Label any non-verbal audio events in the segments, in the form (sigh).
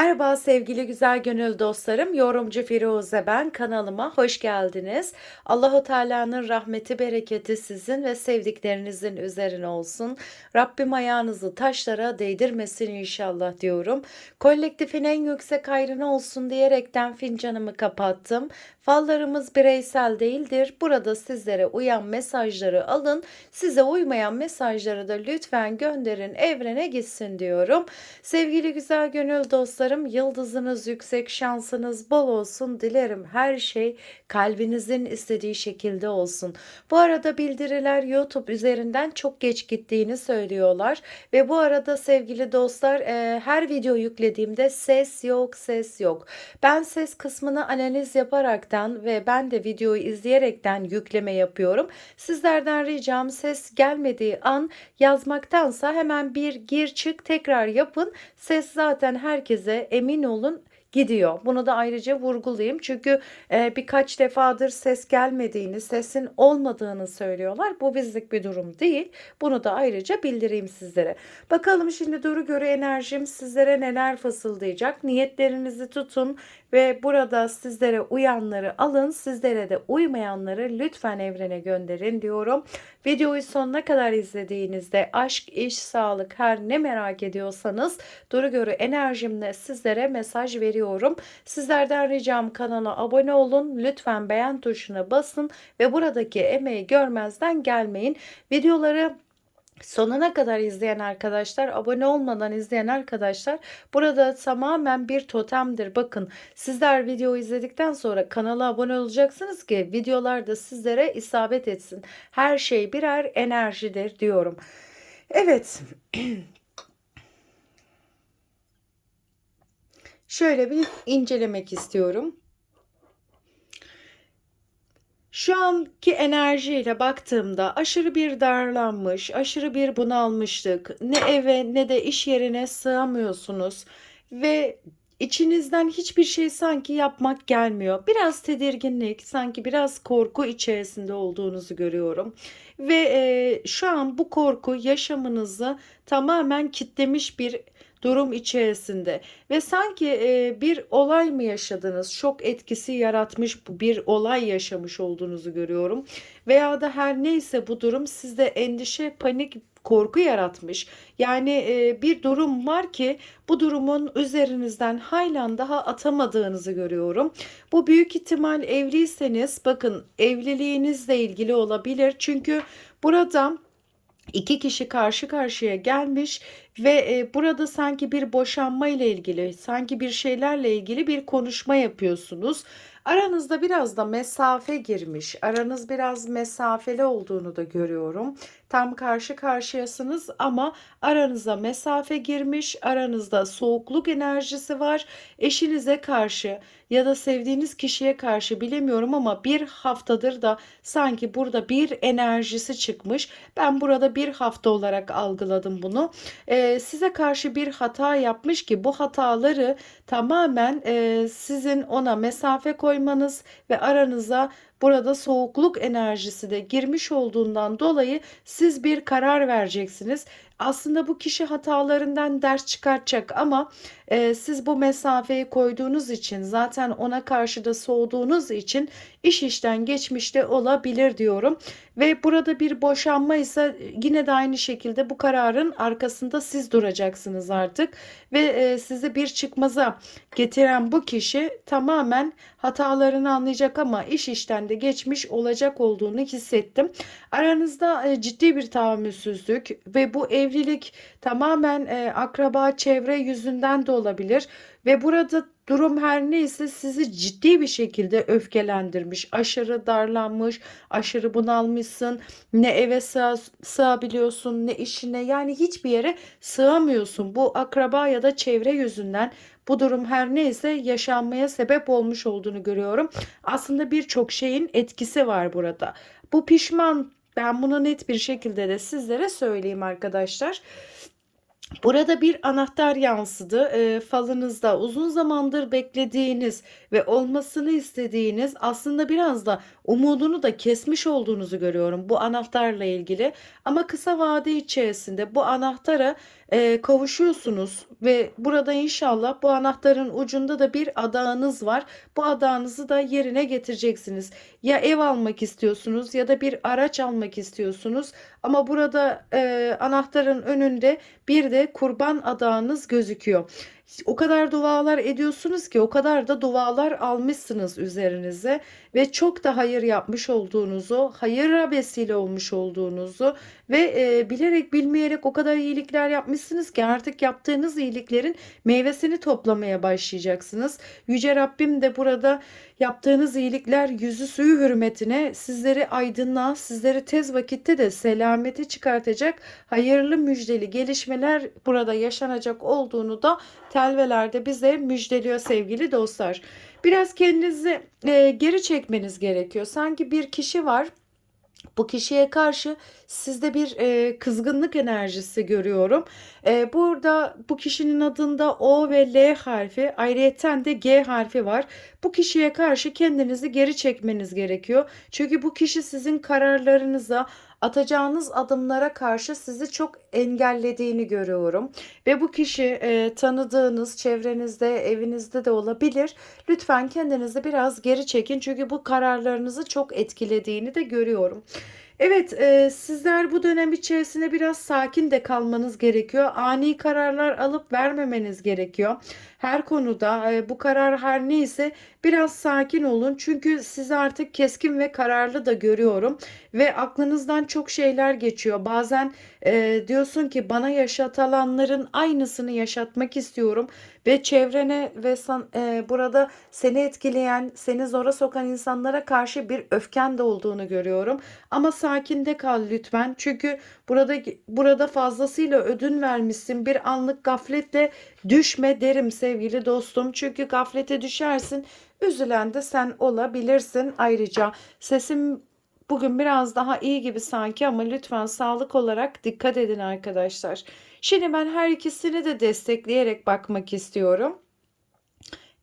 Merhaba sevgili güzel gönül dostlarım. Yorumcu Firuze ben. Kanalıma hoş geldiniz. Allahu Teala'nın rahmeti, bereketi sizin ve sevdiklerinizin üzerine olsun. Rabbim ayağınızı taşlara değdirmesin inşallah diyorum. Kolektifin en yüksek hayrına olsun diyerekten fincanımı kapattım. Fallarımız bireysel değildir. Burada sizlere uyan mesajları alın. Size uymayan mesajları da lütfen gönderin evrene gitsin diyorum. Sevgili güzel gönül dostlarım yıldızınız yüksek şansınız bol olsun dilerim her şey kalbinizin istediği şekilde olsun. Bu arada bildiriler YouTube üzerinden çok geç gittiğini söylüyorlar ve bu arada sevgili dostlar e, her video yüklediğimde ses yok ses yok. Ben ses kısmını analiz yaparaktan ve ben de videoyu izleyerekten yükleme yapıyorum. Sizlerden ricam ses gelmediği an yazmaktansa hemen bir gir çık tekrar yapın. Ses zaten herkese emin olun gidiyor. Bunu da ayrıca vurgulayayım. Çünkü e, birkaç defadır ses gelmediğini, sesin olmadığını söylüyorlar. Bu bizlik bir durum değil. Bunu da ayrıca bildireyim sizlere. Bakalım şimdi duru göre enerjim sizlere neler fısıldayacak. Niyetlerinizi tutun ve burada sizlere uyanları alın. Sizlere de uymayanları lütfen evrene gönderin diyorum. Videoyu sonuna kadar izlediğinizde aşk, iş, sağlık her ne merak ediyorsanız duru göre enerjimle sizlere mesaj veriyorum. Sizlerden ricam kanala abone olun. Lütfen beğen tuşuna basın ve buradaki emeği görmezden gelmeyin. Videoları Sonuna kadar izleyen arkadaşlar, abone olmadan izleyen arkadaşlar burada tamamen bir totemdir. Bakın sizler videoyu izledikten sonra kanala abone olacaksınız ki videolar da sizlere isabet etsin. Her şey birer enerjidir diyorum. Evet. (clears throat) Şöyle bir incelemek istiyorum. Şu anki enerjiyle baktığımda aşırı bir darlanmış, aşırı bir bunalmışlık, ne eve ne de iş yerine sığamıyorsunuz ve içinizden hiçbir şey sanki yapmak gelmiyor. Biraz tedirginlik, sanki biraz korku içerisinde olduğunuzu görüyorum. Ve e, şu an bu korku yaşamınızı tamamen kitlemiş bir durum içerisinde ve sanki e, bir olay mı yaşadınız? Şok etkisi yaratmış bir olay yaşamış olduğunuzu görüyorum. Veya da her neyse bu durum sizde endişe, panik korku yaratmış. Yani e, bir durum var ki bu durumun üzerinizden halen daha atamadığınızı görüyorum. Bu büyük ihtimal evliyseniz bakın evliliğinizle ilgili olabilir. Çünkü burada iki kişi karşı karşıya gelmiş ve e, burada sanki bir boşanma ile ilgili, sanki bir şeylerle ilgili bir konuşma yapıyorsunuz. Aranızda biraz da mesafe girmiş. Aranız biraz mesafeli olduğunu da görüyorum. Tam karşı karşıyasınız ama aranıza mesafe girmiş. Aranızda soğukluk enerjisi var. Eşinize karşı ya da sevdiğiniz kişiye karşı bilemiyorum ama bir haftadır da sanki burada bir enerjisi çıkmış. Ben burada bir hafta olarak algıladım bunu. Ee, size karşı bir hata yapmış ki bu hataları tamamen e, sizin ona mesafe koymanız ve aranıza burada soğukluk enerjisi de girmiş olduğundan dolayı siz bir karar vereceksiniz. Aslında bu kişi hatalarından ders çıkartacak ama e, siz bu mesafeyi koyduğunuz için zaten ona karşı da soğuduğunuz için iş işten geçmişte olabilir diyorum. Ve burada bir boşanma ise yine de aynı şekilde bu kararın arkasında siz duracaksınız artık. Ve e, sizi bir çıkmaza getiren bu kişi tamamen hatalarını anlayacak ama iş işten de geçmiş olacak olduğunu hissettim. Aranızda e, ciddi bir tahammülsüzlük ve bu evlilik tamamen e, akraba çevre yüzünden de olabilir ve burada durum her neyse sizi ciddi bir şekilde öfkelendirmiş, aşırı darlanmış, aşırı bunalmışsın. Ne eve sığ, sığabiliyorsun, ne işine yani hiçbir yere sığamıyorsun. Bu akraba ya da çevre yüzünden bu durum her neyse yaşanmaya sebep olmuş olduğunu görüyorum. Aslında birçok şeyin etkisi var burada. Bu pişman ben bunu net bir şekilde de sizlere söyleyeyim arkadaşlar. Burada bir anahtar yansıdı, eee, falınızda. Uzun zamandır beklediğiniz ve olmasını istediğiniz, aslında biraz da umudunu da kesmiş olduğunuzu görüyorum bu anahtarla ilgili. Ama kısa vade içerisinde bu anahtara, eee, kavuşuyorsunuz ve burada inşallah bu anahtarın ucunda da bir adağınız var. Bu adağınızı da yerine getireceksiniz. Ya ev almak istiyorsunuz ya da bir araç almak istiyorsunuz ama burada, eee, anahtarın önünde bir de kurban adağınız gözüküyor. O kadar dualar ediyorsunuz ki, o kadar da dualar almışsınız üzerinize ve çok da hayır yapmış olduğunuzu, hayıra vesile olmuş olduğunuzu ve, eee, bilerek bilmeyerek o kadar iyilikler yapmışsınız ki artık yaptığınız iyiliklerin meyvesini toplamaya başlayacaksınız. Yüce Rabbim de burada yaptığınız iyilikler yüzü suyu hürmetine sizleri aydınlığa, sizleri tez vakitte de selamete çıkartacak hayırlı müjdeli gelişmeler burada yaşanacak olduğunu da telvelerde bize müjdeliyor sevgili dostlar. Biraz kendinizi, eee, geri çekmeniz gerekiyor. Sanki bir kişi var. Bu kişiye karşı sizde bir, eee, kızgınlık enerjisi görüyorum. Eee, burada bu kişinin adında O ve L harfi, ayrıyeten de G harfi var. Bu kişiye karşı kendinizi geri çekmeniz gerekiyor. Çünkü bu kişi sizin kararlarınıza, atacağınız adımlara karşı sizi çok engellediğini görüyorum ve bu kişi, eee, tanıdığınız, çevrenizde, evinizde de olabilir. Lütfen kendinizi biraz geri çekin çünkü bu kararlarınızı çok etkilediğini de görüyorum. Evet, eee, sizler bu dönem içerisinde biraz sakin de kalmanız gerekiyor. Ani kararlar alıp vermemeniz gerekiyor. Her konuda, bu karar her neyse biraz sakin olun. Çünkü sizi artık keskin ve kararlı da görüyorum ve aklınızdan çok şeyler geçiyor. Bazen, eee, diyorsun ki bana yaşatılanların aynısını yaşatmak istiyorum ve çevrene ve san eee, burada seni etkileyen, seni zora sokan insanlara karşı bir öfken de olduğunu görüyorum. Ama sakin de kal lütfen. Çünkü burada burada fazlasıyla ödün vermişsin. Bir anlık gafletle düşme derim sevgili dostum. Çünkü gaflete düşersin, üzülen de sen olabilirsin. Ayrıca sesim bugün biraz daha iyi gibi sanki ama lütfen sağlık olarak dikkat edin arkadaşlar. Şimdi ben her ikisini de destekleyerek bakmak istiyorum.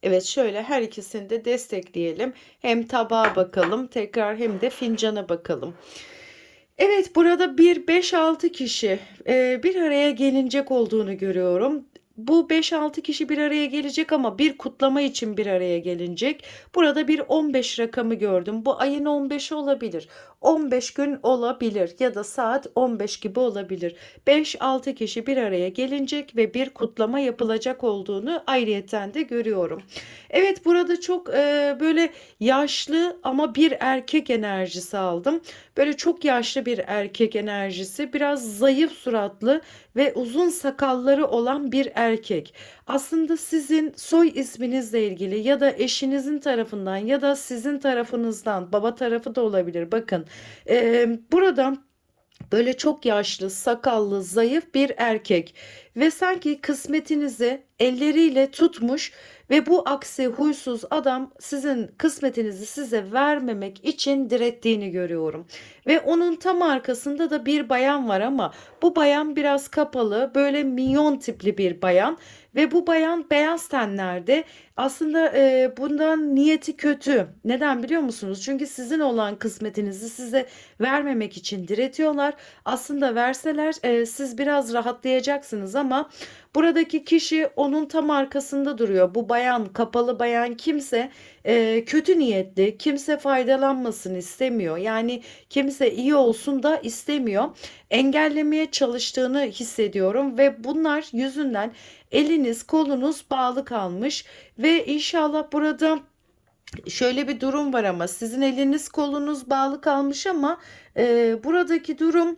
Evet şöyle her ikisini de destekleyelim. Hem tabağa bakalım tekrar hem de fincana bakalım. Evet burada bir 5-6 kişi bir araya gelinecek olduğunu görüyorum. Bu 5-6 kişi bir araya gelecek ama bir kutlama için bir araya gelinecek. Burada bir 15 rakamı gördüm. Bu ayın 15'i olabilir. 15 gün olabilir ya da saat 15 gibi olabilir. 5-6 kişi bir araya gelinecek ve bir kutlama yapılacak olduğunu ayrıyeten de görüyorum. Evet burada çok e, böyle yaşlı ama bir erkek enerjisi aldım. Böyle çok yaşlı bir erkek enerjisi, biraz zayıf suratlı ve uzun sakalları olan bir. Aslında sizin soy isminizle ilgili ya da eşinizin tarafından ya da sizin tarafınızdan, baba tarafı da olabilir. Bakın, eee, burada böyle çok yaşlı, sakallı, zayıf bir erkek ve sanki kısmetinizi elleriyle tutmuş ve bu aksi huysuz adam sizin kısmetinizi size vermemek için direttiğini görüyorum. Ve onun tam arkasında da bir bayan var ama bu bayan biraz kapalı, böyle minyon tipli bir bayan ve bu bayan beyaz tenlerde. Aslında e, bundan niyeti kötü. Neden biliyor musunuz? Çünkü sizin olan kısmetinizi size vermemek için diretiyorlar. Aslında verseler e, siz biraz rahatlayacaksınız ama buradaki kişi onun tam arkasında duruyor. Bu bayan, kapalı bayan kimse e, kötü niyetli, kimse faydalanmasın istemiyor. Yani kimse iyi olsun da istemiyor. Engellemeye çalıştığını hissediyorum ve bunlar yüzünden eliniz kolunuz bağlı kalmış ve inşallah burada şöyle bir durum var ama sizin eliniz kolunuz bağlı kalmış ama e, buradaki durum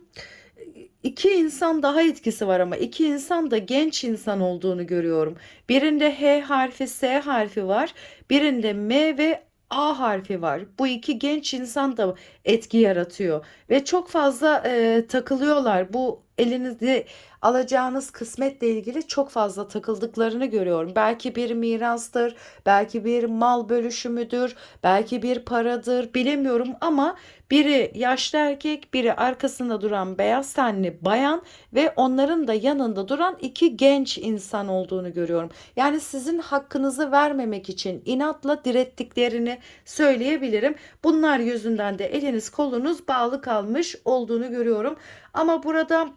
iki insan daha etkisi var ama iki insan da genç insan olduğunu görüyorum. Birinde H harfi, S harfi var. Birinde M ve A harfi var. Bu iki genç insan da etki yaratıyor ve çok fazla e, takılıyorlar. Bu elinizde alacağınız kısmetle ilgili çok fazla takıldıklarını görüyorum. Belki bir mirastır, belki bir mal bölüşümüdür, belki bir paradır, bilemiyorum ama biri yaşlı erkek, biri arkasında duran beyaz tenli bayan ve onların da yanında duran iki genç insan olduğunu görüyorum. Yani sizin hakkınızı vermemek için inatla direttiklerini söyleyebilirim. Bunlar yüzünden de eliniz kolunuz bağlı kalmış olduğunu görüyorum. Ama burada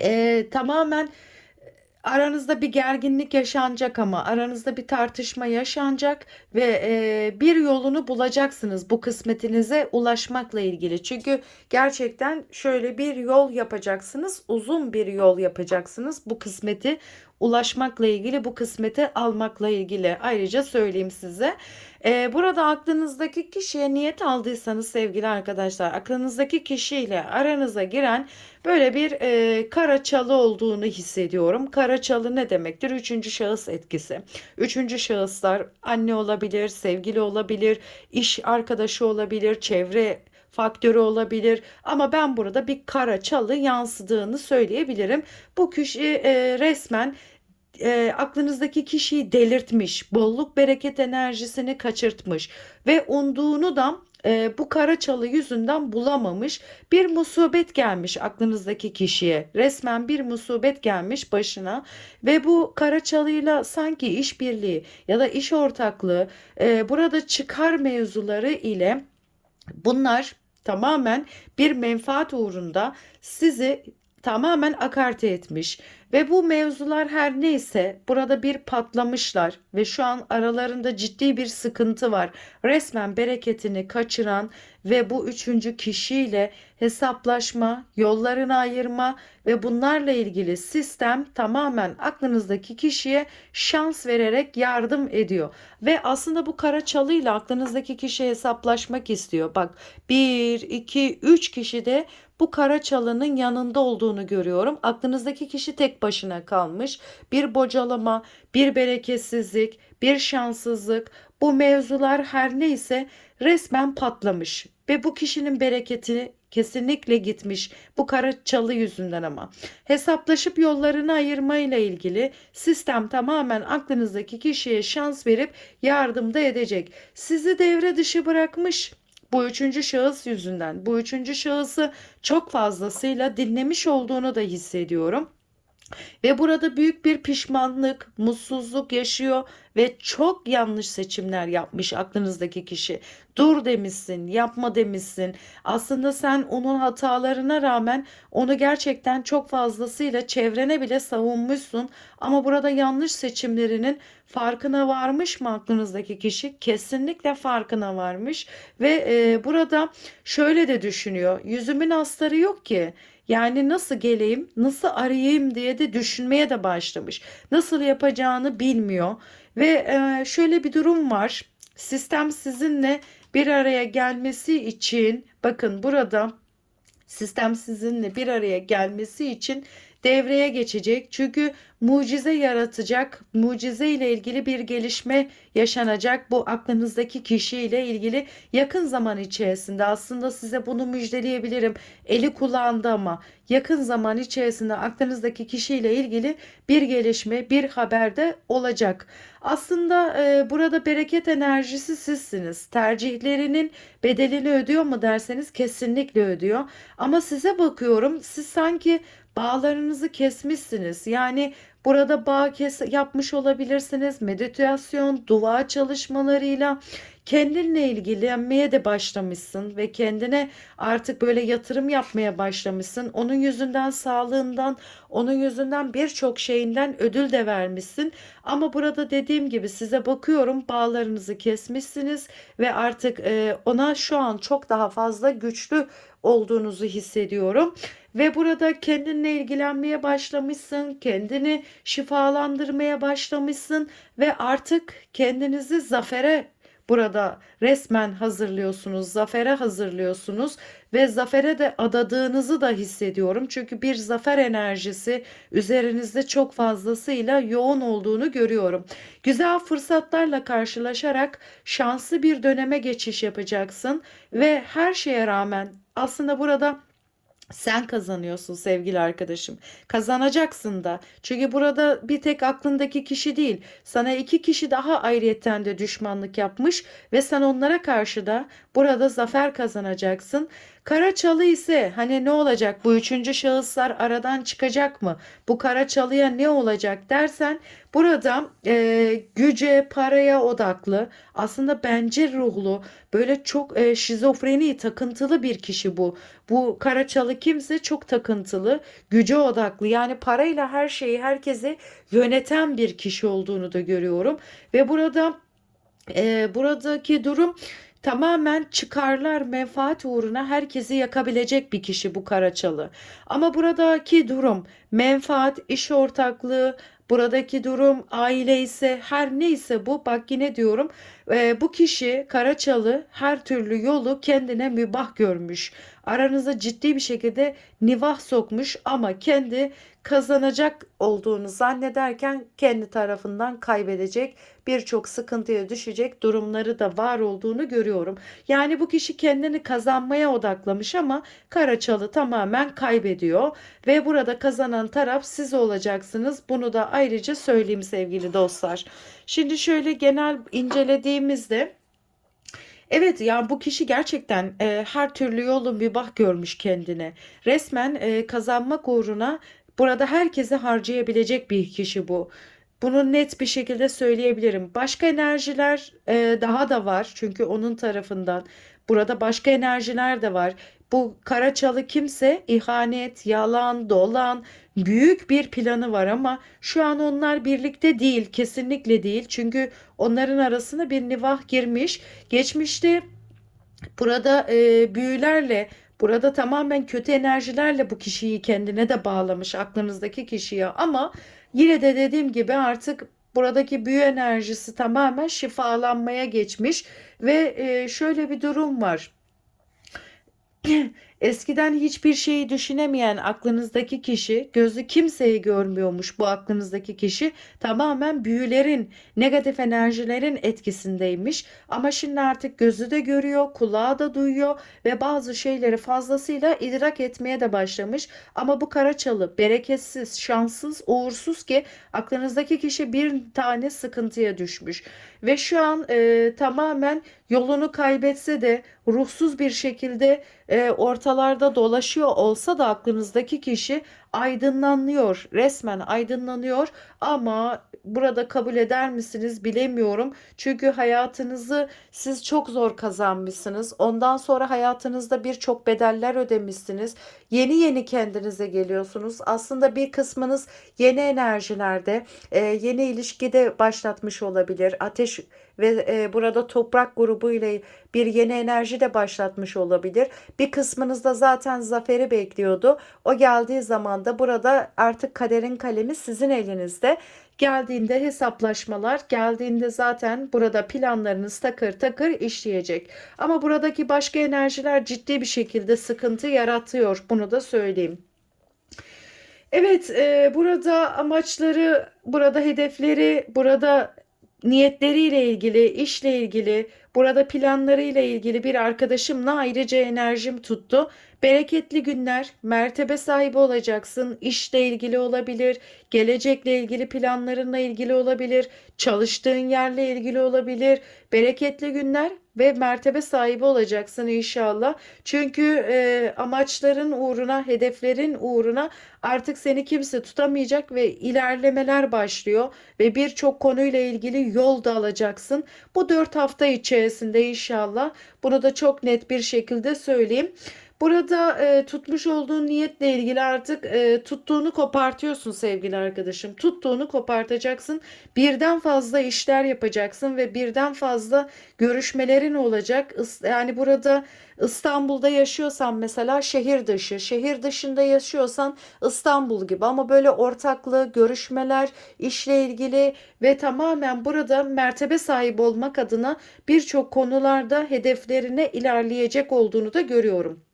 e, tamamen aranızda bir gerginlik yaşanacak ama aranızda bir tartışma yaşanacak ve e, bir yolunu bulacaksınız bu kısmetinize ulaşmakla ilgili. Çünkü gerçekten şöyle bir yol yapacaksınız, uzun bir yol yapacaksınız bu kısmeti ulaşmakla ilgili, bu kısmeti almakla ilgili. Ayrıca söyleyeyim size. Ee, burada aklınızdaki kişiye niyet aldıysanız sevgili arkadaşlar, aklınızdaki kişiyle aranıza giren böyle bir e, kara çalı olduğunu hissediyorum. Kara çalı ne demektir? Üçüncü şahıs etkisi. Üçüncü şahıslar anne olabilir, sevgili olabilir, iş arkadaşı olabilir, çevre faktörü olabilir ama ben burada bir kara çalı yansıdığını söyleyebilirim. Bu kişi e, resmen e, aklınızdaki kişiyi delirtmiş, bolluk bereket enerjisini kaçırtmış ve umduğunu da e, bu kara çalı yüzünden bulamamış. Bir musibet gelmiş aklınızdaki kişiye. Resmen bir musibet gelmiş başına ve bu kara çalıyla sanki işbirliği ya da iş ortaklığı e, burada çıkar mevzuları ile bunlar tamamen bir menfaat uğrunda sizi tamamen akarte etmiş ve bu mevzular her neyse burada bir patlamışlar ve şu an aralarında ciddi bir sıkıntı var. Resmen bereketini kaçıran ve bu üçüncü kişiyle hesaplaşma, yollarını ayırma ve bunlarla ilgili sistem tamamen aklınızdaki kişiye şans vererek yardım ediyor. Ve aslında bu kara çalıyla aklınızdaki kişi hesaplaşmak istiyor. Bak 1, 2, 3 kişi de bu kara çalının yanında olduğunu görüyorum. Aklınızdaki kişi tek başına kalmış. Bir bocalama, bir bereketsizlik, bir şanssızlık, bu mevzular her neyse resmen patlamış ve bu kişinin bereketi kesinlikle gitmiş bu kara çalı yüzünden ama hesaplaşıp yollarını ayırmayla ilgili sistem tamamen aklınızdaki kişiye şans verip yardımda edecek. Sizi devre dışı bırakmış bu üçüncü şahıs yüzünden bu üçüncü şahısı çok fazlasıyla dinlemiş olduğunu da hissediyorum. Ve burada büyük bir pişmanlık, mutsuzluk yaşıyor ve çok yanlış seçimler yapmış aklınızdaki kişi. Dur demişsin, yapma demişsin. Aslında sen onun hatalarına rağmen onu gerçekten çok fazlasıyla çevrene bile savunmuşsun. Ama burada yanlış seçimlerinin farkına varmış mı aklınızdaki kişi? Kesinlikle farkına varmış ve e, burada şöyle de düşünüyor. Yüzümün astarı yok ki. Yani nasıl geleyim, nasıl arayayım diye de düşünmeye de başlamış. Nasıl yapacağını bilmiyor ve e, şöyle bir durum var. Sistem sizinle bir araya gelmesi için bakın burada sistem sizinle bir araya gelmesi için devreye geçecek. Çünkü mucize yaratacak, mucize ile ilgili bir gelişme yaşanacak. Bu aklınızdaki kişiyle ilgili yakın zaman içerisinde aslında size bunu müjdeleyebilirim. Eli kulağında ama yakın zaman içerisinde aklınızdaki kişiyle ilgili bir gelişme, bir haber de olacak. Aslında e, burada bereket enerjisi sizsiniz. Tercihlerinin bedelini ödüyor mu derseniz kesinlikle ödüyor. Ama size bakıyorum siz sanki bağlarınızı kesmişsiniz. Yani burada bağ kes yapmış olabilirsiniz. Meditasyon, dua çalışmalarıyla kendinle ilgilenmeye de başlamışsın ve kendine artık böyle yatırım yapmaya başlamışsın. Onun yüzünden sağlığından, onun yüzünden birçok şeyinden ödül de vermişsin. Ama burada dediğim gibi size bakıyorum bağlarınızı kesmişsiniz ve artık ona şu an çok daha fazla güçlü olduğunuzu hissediyorum ve burada kendinle ilgilenmeye başlamışsın, kendini şifalandırmaya başlamışsın ve artık kendinizi zafere burada resmen hazırlıyorsunuz, zafere hazırlıyorsunuz ve zafere de adadığınızı da hissediyorum. Çünkü bir zafer enerjisi üzerinizde çok fazlasıyla yoğun olduğunu görüyorum. Güzel fırsatlarla karşılaşarak şanslı bir döneme geçiş yapacaksın ve her şeye rağmen aslında burada Sen kazanıyorsun sevgili arkadaşım. Kazanacaksın da. Çünkü burada bir tek aklındaki kişi değil. Sana iki kişi daha ayrıyetten de düşmanlık yapmış ve sen onlara karşı da burada zafer kazanacaksın. Kara çalı ise hani ne olacak? Bu üçüncü şahıslar aradan çıkacak mı? Bu kara çalıya ne olacak dersen burada e, güce, paraya odaklı, aslında bencil ruhlu, böyle çok e, şizofreni, takıntılı bir kişi bu. Bu kara çalı kimse çok takıntılı, güce odaklı. Yani parayla her şeyi, herkesi yöneten bir kişi olduğunu da görüyorum. Ve burada e, buradaki durum tamamen çıkarlar, menfaat uğruna herkesi yakabilecek bir kişi bu Karaçalı. Ama buradaki durum menfaat, iş ortaklığı, buradaki durum aile ise her neyse bu bak yine diyorum e, bu kişi Karaçalı her türlü yolu kendine mübah görmüş. Aranıza ciddi bir şekilde nivah sokmuş ama kendi kazanacak olduğunu zannederken kendi tarafından kaybedecek birçok sıkıntıya düşecek durumları da var olduğunu görüyorum. Yani bu kişi kendini kazanmaya odaklamış ama Karaçalı tamamen kaybediyor ve burada kazanan taraf siz olacaksınız. Bunu da ayrıca söyleyeyim sevgili dostlar. Şimdi şöyle genel incelediğimizde Evet ya bu kişi gerçekten e, her türlü yolun bir bak görmüş kendine. Resmen e, kazanmak uğruna burada herkesi harcayabilecek bir kişi bu. Bunu net bir şekilde söyleyebilirim. Başka enerjiler e, daha da var çünkü onun tarafından. Burada başka enerjiler de var. Bu Karaçalı kimse ihanet, yalan, dolan, büyük bir planı var ama şu an onlar birlikte değil, kesinlikle değil. Çünkü onların arasına bir nivah girmiş. Geçmişte burada e, büyülerle Burada tamamen kötü enerjilerle bu kişiyi kendine de bağlamış aklınızdaki kişiye ama yine de dediğim gibi artık buradaki büyü enerjisi tamamen şifalanmaya geçmiş ve e, şöyle bir durum var. (clears throat) Eskiden hiçbir şeyi düşünemeyen aklınızdaki kişi, gözü kimseyi görmüyormuş bu aklınızdaki kişi tamamen büyülerin, negatif enerjilerin etkisindeymiş. Ama şimdi artık gözü de görüyor, kulağı da duyuyor ve bazı şeyleri fazlasıyla idrak etmeye de başlamış. Ama bu karaçalı bereketsiz, şanssız, uğursuz ki aklınızdaki kişi bir tane sıkıntıya düşmüş. Ve şu an e, tamamen yolunu kaybetse de ruhsuz bir şekilde e, ortalarda dolaşıyor olsa da aklınızdaki kişi aydınlanıyor. Resmen aydınlanıyor ama burada kabul eder misiniz bilemiyorum. Çünkü hayatınızı siz çok zor kazanmışsınız. Ondan sonra hayatınızda birçok bedeller ödemişsiniz. Yeni yeni kendinize geliyorsunuz. Aslında bir kısmınız yeni enerjilerde, e, yeni ilişkide başlatmış olabilir. Ateş ve e, burada toprak grubu ile bir yeni enerji de başlatmış olabilir. Bir kısmınız da zaten zaferi bekliyordu. O geldiği zaman da burada artık kaderin kalemi sizin elinizde. Geldiğinde hesaplaşmalar, geldiğinde zaten burada planlarınız takır takır işleyecek. Ama buradaki başka enerjiler ciddi bir şekilde sıkıntı yaratıyor. Bunu da söyleyeyim. Evet, e, burada amaçları, burada hedefleri, burada niyetleriyle ilgili, işle ilgili, burada planlarıyla ilgili bir arkadaşımla ayrıca enerjim tuttu. Bereketli günler, mertebe sahibi olacaksın. İşle ilgili olabilir, gelecekle ilgili planlarınla ilgili olabilir, çalıştığın yerle ilgili olabilir. Bereketli günler ve mertebe sahibi olacaksın inşallah. Çünkü e, amaçların uğruna, hedeflerin uğruna artık seni kimse tutamayacak ve ilerlemeler başlıyor ve birçok konuyla ilgili yol da alacaksın. Bu dört hafta içerisinde inşallah bunu da çok net bir şekilde söyleyeyim. Burada e, tutmuş olduğun niyetle ilgili artık e, tuttuğunu kopartıyorsun sevgili arkadaşım. Tuttuğunu kopartacaksın. Birden fazla işler yapacaksın ve birden fazla görüşmelerin olacak. Yani burada İstanbul'da yaşıyorsan mesela şehir dışı, şehir dışında yaşıyorsan İstanbul gibi ama böyle ortaklığı, görüşmeler, işle ilgili ve tamamen burada mertebe sahibi olmak adına birçok konularda hedeflerine ilerleyecek olduğunu da görüyorum.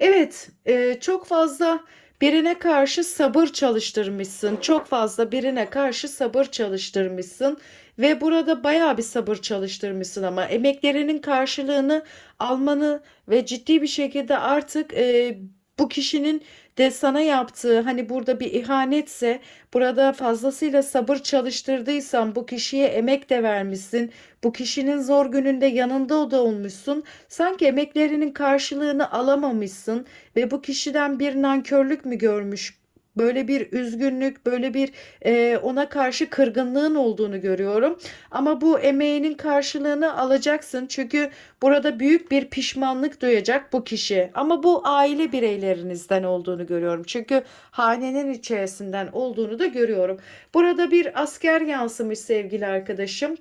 Evet, e, çok fazla birine karşı sabır çalıştırmışsın. Çok fazla birine karşı sabır çalıştırmışsın ve burada bayağı bir sabır çalıştırmışsın ama emeklerinin karşılığını almanı ve ciddi bir şekilde artık e, bu kişinin de sana yaptığı hani burada bir ihanetse burada fazlasıyla sabır çalıştırdıysan bu kişiye emek de vermişsin. Bu kişinin zor gününde yanında da olmuşsun. Sanki emeklerinin karşılığını alamamışsın ve bu kişiden bir nankörlük mü görmüş böyle bir üzgünlük, böyle bir e, ona karşı kırgınlığın olduğunu görüyorum. Ama bu emeğinin karşılığını alacaksın. Çünkü burada büyük bir pişmanlık duyacak bu kişi. Ama bu aile bireylerinizden olduğunu görüyorum. Çünkü hanenin içerisinden olduğunu da görüyorum. Burada bir asker yansımış sevgili arkadaşım.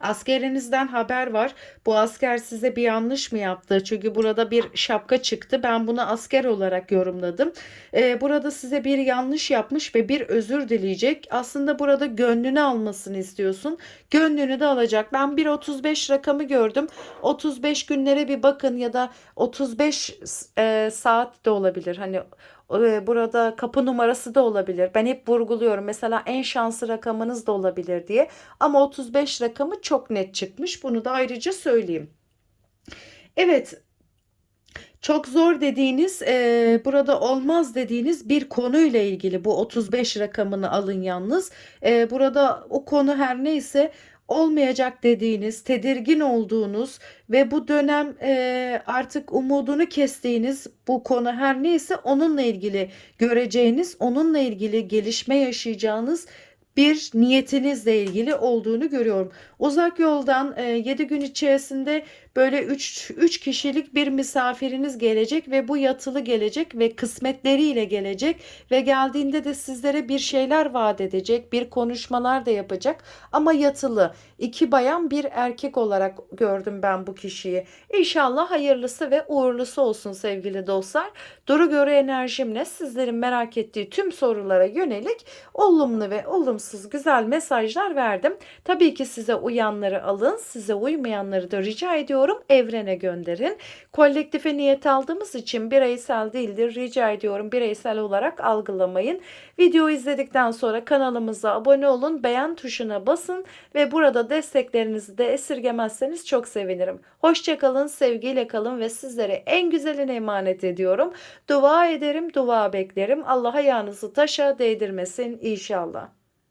Askerinizden haber var. Bu asker size bir yanlış mı yaptı? Çünkü burada bir şapka çıktı. Ben bunu asker olarak yorumladım. Ee, burada size bir yanlış yapmış ve bir özür dileyecek. Aslında burada gönlünü almasını istiyorsun. Gönlünü de alacak. Ben bir 35 rakamı gördüm. 35 günlere bir bakın ya da 35 e, saat de olabilir. Hani burada kapı numarası da olabilir. Ben hep vurguluyorum. Mesela en şanslı rakamınız da olabilir diye. Ama 35 rakamı çok net çıkmış. Bunu da ayrıca söyleyeyim. Evet, çok zor dediğiniz, eee, burada olmaz dediğiniz bir konuyla ilgili bu 35 rakamını alın yalnız. Eee, burada o konu her neyse olmayacak dediğiniz, tedirgin olduğunuz ve bu dönem eee, artık umudunu kestiğiniz bu konu her neyse onunla ilgili göreceğiniz, onunla ilgili gelişme yaşayacağınız bir niyetinizle ilgili olduğunu görüyorum. Uzak yoldan e, 7 gün içerisinde böyle 3 3 kişilik bir misafiriniz gelecek ve bu yatılı gelecek ve kısmetleriyle gelecek ve geldiğinde de sizlere bir şeyler vaat edecek, bir konuşmalar da yapacak ama yatılı. iki bayan bir erkek olarak gördüm ben bu kişiyi. İnşallah hayırlısı ve uğurlusu olsun sevgili dostlar. Duru göre enerjimle sizlerin merak ettiği tüm sorulara yönelik olumlu ve olumsuz güzel mesajlar verdim. Tabii ki size uyanları alın, size uymayanları da rica ediyorum evrene gönderin. Kolektife niyet aldığımız için bireysel değildir. Rica ediyorum bireysel olarak algılamayın. Video izledikten sonra kanalımıza abone olun, beğen tuşuna basın ve burada desteklerinizi de esirgemezseniz çok sevinirim. Hoşçakalın, sevgiyle kalın ve sizlere en güzeline emanet ediyorum. Dua ederim, dua beklerim. Allah ayağınızı taşa değdirmesin inşallah.